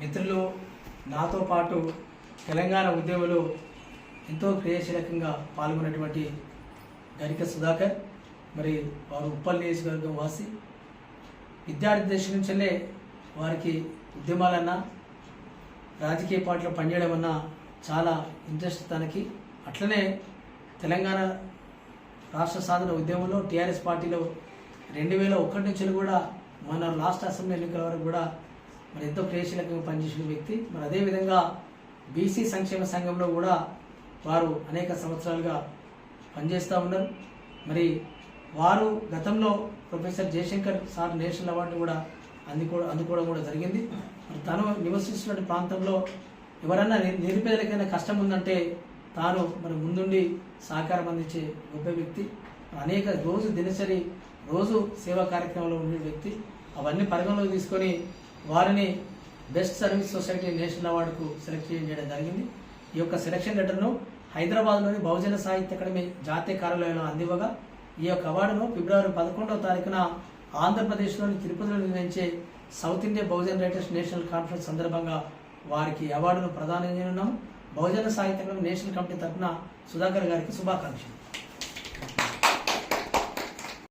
మిత్రులు నాతో పాటు తెలంగాణ ఉద్యమంలో ఎంతో క్రియాశీలకంగా పాల్గొన్నటువంటి గరిక సుధాకర్ మరి వారు ఉప్పల్ నియోజకవర్గం వాసి. విద్యార్థి దశ నుంచే వారికి ఉద్యమాలన్నా రాజకీయ పార్టీలో పనిచేయడం అన్నా చాలా ఇంట్రెస్ట్ తనకి. అట్లనే తెలంగాణ రాష్ట్ర సాధన ఉద్యమంలో టీఆర్ఎస్ పార్టీలో రెండు వేల ఒకటి నుంచి కూడా మన లాస్ట్ అసెంబ్లీ ఎన్నికల వరకు కూడా మరి ఎంతో క్రియాశీలకంగా పనిచేసిన వ్యక్తి. మరి అదేవిధంగా బీసీ సంక్షేమ సంఘంలో కూడా వారు అనేక సంవత్సరాలుగా పనిచేస్తూ ఉన్నారు. మరి వారు గతంలో professor Jayashankar sir national award కూడా అందుకో అందుకోవడం కూడా జరిగింది. మరి తను నివసిస్తున్న ప్రాంతంలో ఎవరన్నా నిరుపేదలకైనా కష్టం ఉందంటే తాను మరి ముందుండి సహకారం అందించే గొప్ప వ్యక్తి. అనేక రోజు దినసరి రోజు సేవా కార్యక్రమంలో ఉండే వ్యక్తి. అవన్నీ పరిగణలోకి తీసుకొని వారిని బెస్ట్ సర్వీస్ సొసైటీ నేషనల్ అవార్డుకు సెలెక్ట్ చేయడం జరిగింది. ఈ యొక్క సెలక్షన్ లెటర్ను హైదరాబాద్లోని బహుజన సాహిత్య అకాడమీ జాతీయ కార్యాలయంలో అందివ్వగా ఈ యొక్క అవార్డును ఫిబ్రవరి పదకొండవ తారీఖున ఆంధ్రప్రదేశ్లోని తిరుపతిలో నిర్వహించే south India Bahujan writers national conference సందర్భంగా వారికి అవార్డును ప్రదానం చేయనున్నాము. బహుజన సాహిత్య నేషనల్ కమిటీ తరఫున సుధాకర్ గారికి శుభాకాంక్షలు.